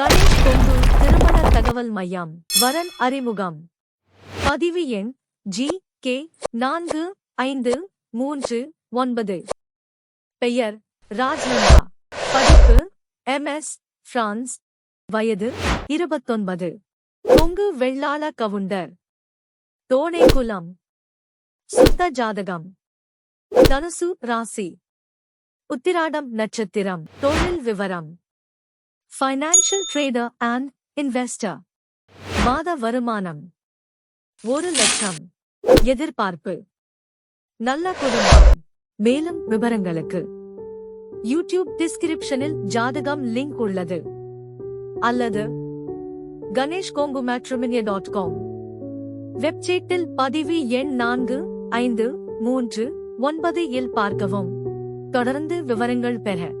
கணேஷ் கொங்கு திருமண தகவல் மையம் வரன் அறிமுகம். பதிவு எண் ஜி கே நான்கு ஐந்து மூன்று ஒன்பது. பெயர் ராஜ்நந்தா. படிப்பு எம்எஸ் பிரான்ஸ் வயது இருபத்தொன்பது. கொங்கு வெள்ளாள கவுண்டர். தோணேகுலம் சுத்த ஜாதகம். தனுசு ராசி. உத்திராடம் நட்சத்திரம். தொழில் விவரம். ஃபைனான்சியல் ட்ரேடர் அண்ட் இன்வெஸ்டர் மாத வருமானம். ஒரு லட்சம். எதிர்பார்ப்பு. நல்ல குடும்பம். மேலும் விவரங்களுக்கு. யூடியூப் டிஸ்கிரிப்ஷனில் ஜாதகம் லிங்க் உள்ளது. அல்லது Ganesh Kongu matrimony dot com வெப்சைட்டில் பதிவு எண் நான்கு ஐந்து மூன்று ஒன்பது இல் பார்க்கவும். தொடர்ந்து விவரங்கள் பெற.